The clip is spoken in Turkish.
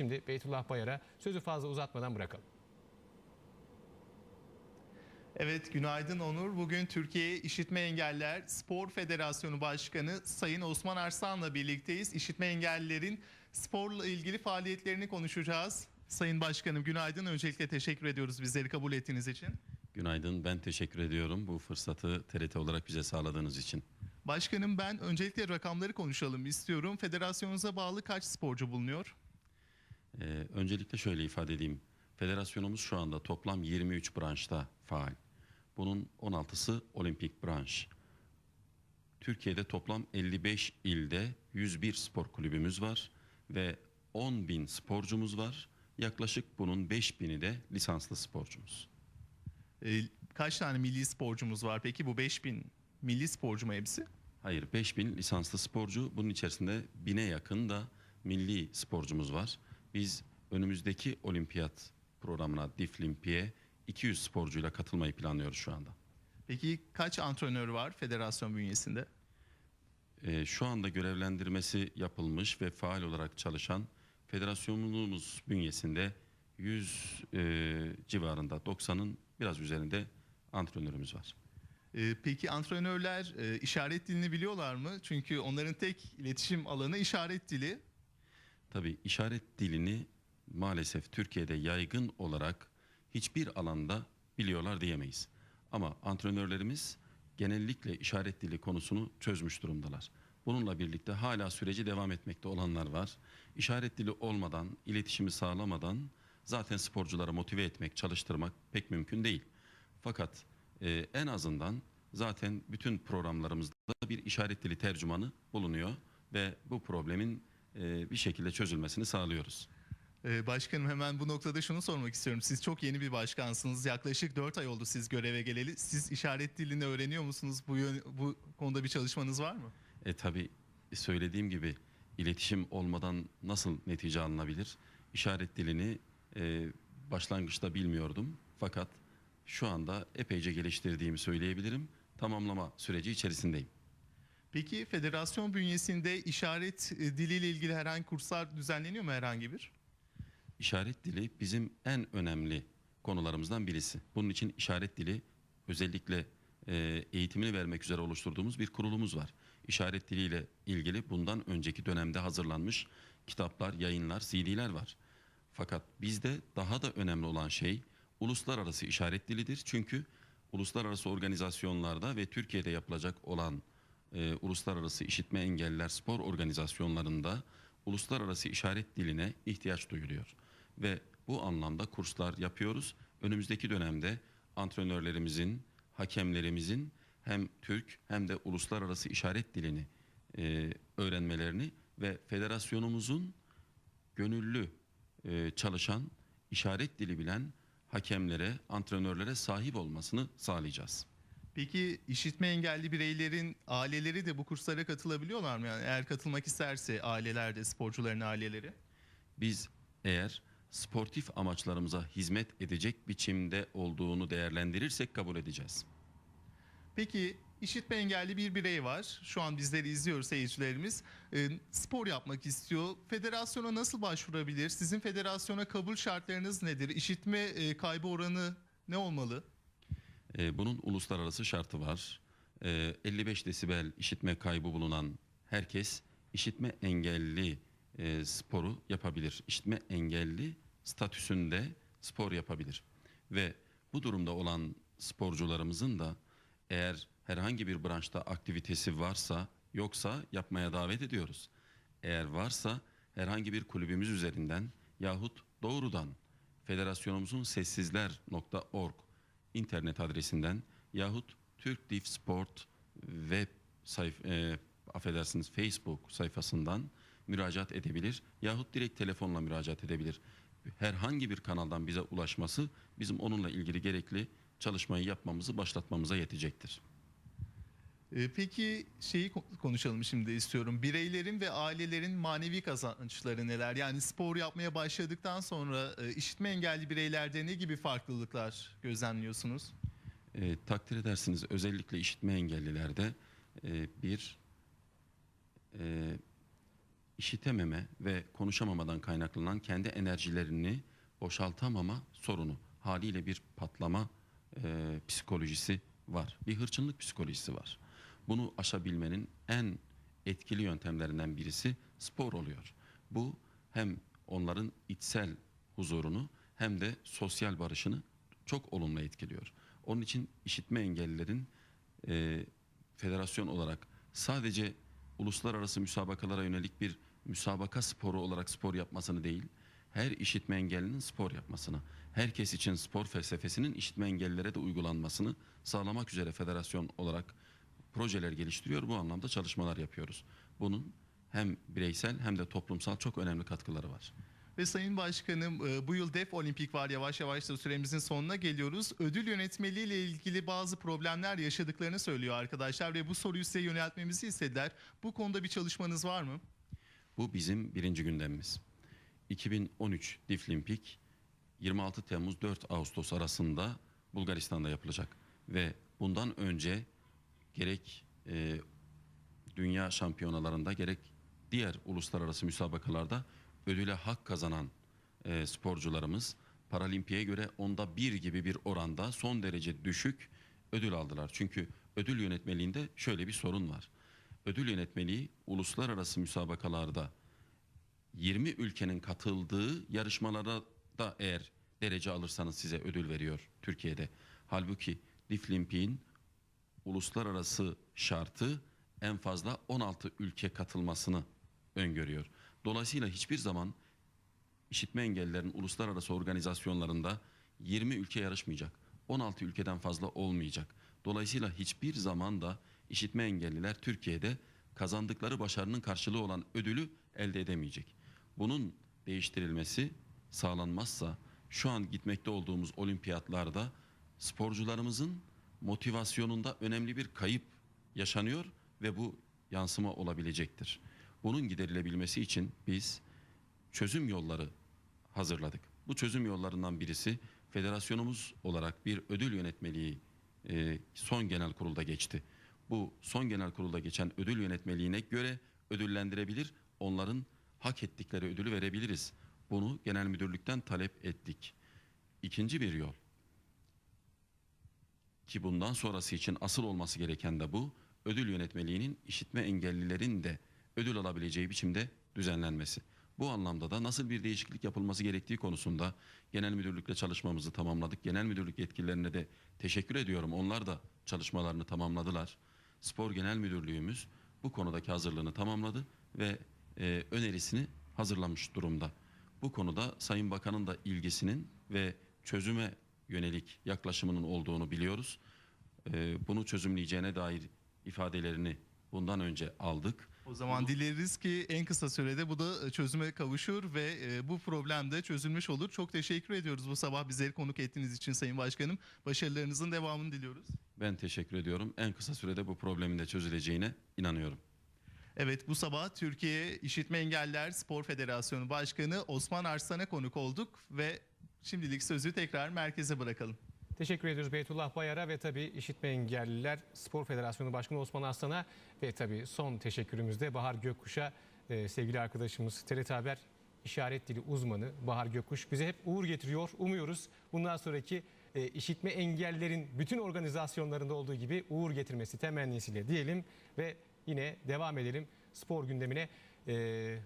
Şimdi Beytullah Bayar'a sözü fazla uzatmadan bırakalım. Evet günaydın Onur. Bugün Türkiye İşitme Engeller Spor Federasyonu Başkanı Sayın Osman Arslan'la birlikteyiz. İşitme engellilerin sporla ilgili faaliyetlerini konuşacağız. Sayın Başkanım günaydın. Öncelikle teşekkür ediyoruz bizleri kabul ettiğiniz için. Günaydın. Ben teşekkür ediyorum bu fırsatı TRT olarak bize sağladığınız için. Başkanım ben öncelikle rakamları konuşalım istiyorum. Federasyonunuza bağlı kaç sporcu bulunuyor? Ee, öncelikle şöyle ifade edeyim. Federasyonumuz şu anda toplam 23 branşta faal. Bunun 16'sı olimpik branş. Türkiye'de toplam 55 ilde 101 spor kulübümüz var ve 10 bin sporcumuz var. Yaklaşık bunun 5 bini de lisanslı sporcumuz. Ee, kaç tane milli sporcumuz var peki? Bu 5000 milli sporcu mu hepsi? Hayır 5000 lisanslı sporcu bunun içerisinde bine yakın da milli sporcumuz var. Biz önümüzdeki olimpiyat programına Diflimpi'ye 200 sporcuyla katılmayı planlıyoruz şu anda. Peki kaç antrenör var federasyon bünyesinde? Ee, şu anda görevlendirmesi yapılmış ve faal olarak çalışan federasyonumuz bünyesinde 100 e, civarında 90'ın biraz üzerinde antrenörümüz var. Ee, peki antrenörler e, işaret dilini biliyorlar mı? Çünkü onların tek iletişim alanı işaret dili. Tabii işaret dilini maalesef Türkiye'de yaygın olarak hiçbir alanda biliyorlar diyemeyiz. Ama antrenörlerimiz genellikle işaret dili konusunu çözmüş durumdalar. Bununla birlikte hala süreci devam etmekte olanlar var. İşaret dili olmadan, iletişimi sağlamadan zaten sporcuları motive etmek, çalıştırmak pek mümkün değil. Fakat e, en azından zaten bütün programlarımızda bir işaret dili tercümanı bulunuyor ve bu problemin bir şekilde çözülmesini sağlıyoruz. Ee, başkanım hemen bu noktada şunu sormak istiyorum. Siz çok yeni bir başkansınız. Yaklaşık 4 ay oldu siz göreve geleli. Siz işaret dilini öğreniyor musunuz? Bu, yön- bu konuda bir çalışmanız var mı? E tabi söylediğim gibi iletişim olmadan nasıl netice alınabilir? İşaret dilini e, başlangıçta bilmiyordum fakat şu anda epeyce geliştirdiğimi söyleyebilirim. Tamamlama süreci içerisindeyim. Peki federasyon bünyesinde işaret e, diliyle ilgili herhangi kurslar düzenleniyor mu herhangi bir? İşaret dili bizim en önemli konularımızdan birisi. Bunun için işaret dili özellikle e, eğitimini vermek üzere oluşturduğumuz bir kurulumuz var. İşaret diliyle ilgili bundan önceki dönemde hazırlanmış kitaplar, yayınlar, CD'ler var. Fakat bizde daha da önemli olan şey uluslararası işaret dilidir. Çünkü uluslararası organizasyonlarda ve Türkiye'de yapılacak olan e, uluslararası işitme engeller spor organizasyonlarında uluslararası işaret diline ihtiyaç duyuluyor. Ve bu anlamda kurslar yapıyoruz. Önümüzdeki dönemde antrenörlerimizin, hakemlerimizin hem Türk hem de uluslararası işaret dilini e, öğrenmelerini ve federasyonumuzun gönüllü e, çalışan, işaret dili bilen hakemlere, antrenörlere sahip olmasını sağlayacağız. Peki işitme engelli bireylerin aileleri de bu kurslara katılabiliyorlar mı? Yani eğer katılmak isterse aileler de sporcuların aileleri. Biz eğer sportif amaçlarımıza hizmet edecek biçimde olduğunu değerlendirirsek kabul edeceğiz. Peki işitme engelli bir birey var. Şu an bizleri izliyor seyircilerimiz. Ee, spor yapmak istiyor. Federasyona nasıl başvurabilir? Sizin federasyona kabul şartlarınız nedir? İşitme e, kaybı oranı ne olmalı? Ee, bunun uluslararası şartı var. Ee, 55 desibel işitme kaybı bulunan herkes işitme engelli e, sporu yapabilir. İşitme engelli statüsünde spor yapabilir. Ve bu durumda olan sporcularımızın da eğer herhangi bir branşta aktivitesi varsa yoksa yapmaya davet ediyoruz. Eğer varsa herhangi bir kulübümüz üzerinden yahut doğrudan federasyonumuzun sessizler.org internet adresinden yahut Türk Dif Sport web sayf e, affedersiniz Facebook sayfasından müracaat edebilir yahut direkt telefonla müracaat edebilir. Herhangi bir kanaldan bize ulaşması bizim onunla ilgili gerekli çalışmayı yapmamızı başlatmamıza yetecektir. Ee, peki şeyi ko- konuşalım şimdi istiyorum. Bireylerin ve ailelerin manevi kazançları neler? Yani spor yapmaya başladıktan sonra e, işitme engelli bireylerde ne gibi farklılıklar gözlemliyorsunuz? E, takdir edersiniz özellikle işitme engellilerde e, bir e, işitememe ve konuşamamadan kaynaklanan kendi enerjilerini boşaltamama sorunu. Haliyle bir patlama e, psikolojisi var. Bir hırçınlık psikolojisi var. Bunu aşabilmenin en etkili yöntemlerinden birisi spor oluyor. Bu hem onların içsel huzurunu hem de sosyal barışını çok olumlu etkiliyor. Onun için işitme engellilerin e, federasyon olarak sadece uluslararası müsabakalara yönelik bir müsabaka sporu olarak spor yapmasını değil, her işitme engellinin spor yapmasını, herkes için spor felsefesinin işitme engellilere de uygulanmasını sağlamak üzere federasyon olarak projeler geliştiriyor. Bu anlamda çalışmalar yapıyoruz. Bunun hem bireysel hem de toplumsal çok önemli katkıları var. Ve Sayın Başkanım e, bu yıl Def Olimpik var. Yavaş yavaş da süremizin sonuna geliyoruz. Ödül yönetmeliği ile ilgili bazı problemler yaşadıklarını söylüyor arkadaşlar ve bu soruyu size yöneltmemizi istediler. Bu konuda bir çalışmanız var mı? Bu bizim birinci gündemimiz. 2013 Diflimpik 26 Temmuz 4 Ağustos arasında Bulgaristan'da yapılacak ve bundan önce gerek e, dünya şampiyonalarında gerek diğer uluslararası müsabakalarda ödüle hak kazanan e, sporcularımız paralimpiye göre onda bir gibi bir oranda son derece düşük ödül aldılar. Çünkü ödül yönetmeliğinde şöyle bir sorun var. Ödül yönetmeliği uluslararası müsabakalarda 20 ülkenin katıldığı yarışmalara da eğer derece alırsanız size ödül veriyor Türkiye'de. Halbuki Diflimpik'in uluslararası şartı en fazla 16 ülke katılmasını öngörüyor. Dolayısıyla hiçbir zaman işitme engellilerin uluslararası organizasyonlarında 20 ülke yarışmayacak. 16 ülkeden fazla olmayacak. Dolayısıyla hiçbir zaman da işitme engelliler Türkiye'de kazandıkları başarının karşılığı olan ödülü elde edemeyecek. Bunun değiştirilmesi sağlanmazsa şu an gitmekte olduğumuz olimpiyatlarda sporcularımızın motivasyonunda önemli bir kayıp yaşanıyor ve bu yansıma olabilecektir. Bunun giderilebilmesi için biz çözüm yolları hazırladık. Bu çözüm yollarından birisi federasyonumuz olarak bir ödül yönetmeliği e, son genel kurulda geçti. Bu son genel kurulda geçen ödül yönetmeliğine göre ödüllendirebilir, onların hak ettikleri ödülü verebiliriz. Bunu genel müdürlükten talep ettik. İkinci bir yol ki bundan sonrası için asıl olması gereken de bu ödül yönetmeliğinin işitme engellilerin de ödül alabileceği biçimde düzenlenmesi. Bu anlamda da nasıl bir değişiklik yapılması gerektiği konusunda genel müdürlükle çalışmamızı tamamladık. Genel müdürlük yetkililerine de teşekkür ediyorum. Onlar da çalışmalarını tamamladılar. Spor Genel Müdürlüğümüz bu konudaki hazırlığını tamamladı ve e, önerisini hazırlamış durumda. Bu konuda Sayın Bakan'ın da ilgisinin ve çözüme yönelik yaklaşımının olduğunu biliyoruz. E, bunu çözümleyeceğine dair ifadelerini bundan önce aldık. O zaman dileriz ki en kısa sürede bu da çözüme kavuşur ve e, bu problem de çözülmüş olur. Çok teşekkür ediyoruz bu sabah bizleri konuk ettiğiniz için Sayın Başkanım. Başarılarınızın devamını diliyoruz. Ben teşekkür ediyorum. En kısa sürede bu problemin de çözüleceğine inanıyorum. Evet bu sabah Türkiye İşitme Engeller Spor Federasyonu Başkanı Osman Arslan'a konuk olduk ve şimdilik sözü tekrar merkeze bırakalım. Teşekkür ediyoruz Beytullah Bayar'a ve tabii İşitme Engelliler Spor Federasyonu Başkanı Osman Aslan'a ve tabii son teşekkürümüz de Bahar Gökkuş'a e, sevgili arkadaşımız TRT Haber işaret dili uzmanı Bahar Gökkuş bize hep uğur getiriyor. Umuyoruz bundan sonraki e, işitme engellerin bütün organizasyonlarında olduğu gibi uğur getirmesi temennisiyle diyelim ve yine devam edelim spor gündemine. E,